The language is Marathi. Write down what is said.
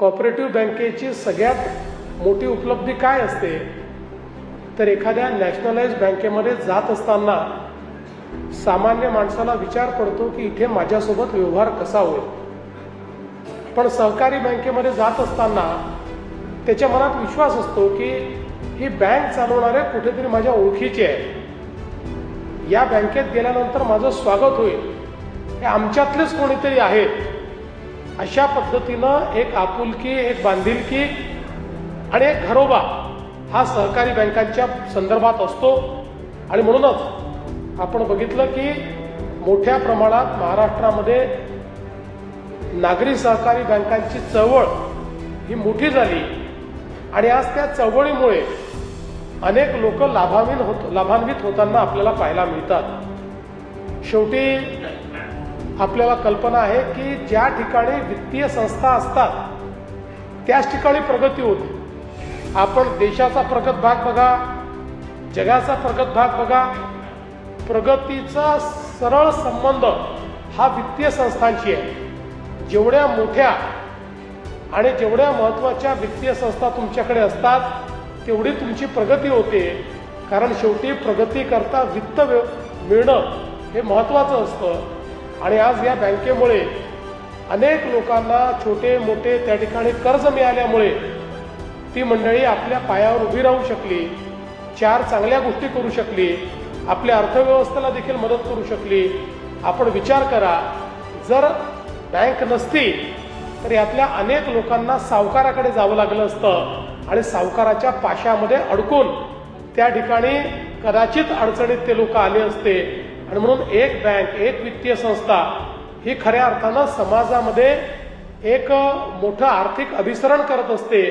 कॉपरेटिव्ह बँकेची सगळ्यात मोठी उपलब्धी काय असते? तर एखाद्या नॅशनलाइज बँकेमध्ये जात असताना सामान्य माणसाला विचार पडतो की इथे माझ्यासोबत व्यवहार कसा होईल? पण सहकारी बँकेमध्ये जात असताना त्याच्या मनात विश्वास असतो की ही बँक चालवणारे कुठेतरी माझ्या ओळखीचे आहे. या बँकेत गेल्यानंतर माझं स्वागत होईल. हे आमच्यातलेच कोणीतरी आहेत अशा पद्धतीनं एक आपुलकी एक बांधिलकी आणि एक घरोबा हा सहकारी बँकांच्या संदर्भात असतो. आणि म्हणूनच आपण बघितलं की मोठ्या प्रमाणात महाराष्ट्रामध्ये नागरी सहकारी बँकांची चळवळ ही मोठी झाली. आणि आज त्या चळवळीमुळे अनेक लोक लाभान्वित होत लाभान्वित होताना आपल्याला पाहायला मिळतात. शेवटी आपल्याला कल्पना आहे की ज्या ठिकाणी वित्तीय संस्था असतात त्याच ठिकाणी प्रगती होते. आपण देशाचा प्रगत भाग बघा जगाचा प्रगत भाग बघा प्रगतीचा सरळ संबंध हा वित्तीय संस्थांशी आहे. जेवढ्या मोठ्या आणि जेवढ्या महत्त्वाच्या वित्तीय संस्था तुमच्याकडे असतात तेवढी तुमची प्रगती होते. कारण शेवटी प्रगती करता वित्त मिळणं हे महत्त्वाचं असतं. आणि आज या बँकेमुळे अनेक लोकांना छोटे मोठे त्या ठिकाणी कर्ज मिळाल्यामुळे ती मंडळी आपल्या पायावर उभी राहू शकली चार चांगल्या गोष्टी करू शकली आपल्या अर्थव्यवस्थेला देखील मदत करू शकली. आपण विचार करा जर बँक नसती तर यातल्या अनेक लोकांना सावकाराकडे जावं लागलं असतं आणि सावकाराच्या पाशामध्ये अडकून त्या ठिकाणी कदाचित अडचणीत ते लोक आले असते. आणि म्हणून एक बँक एक वित्तीय संस्था ही खऱ्या अर्थानं समाजामध्ये एक मोठं आर्थिक अभिसरण करत असते.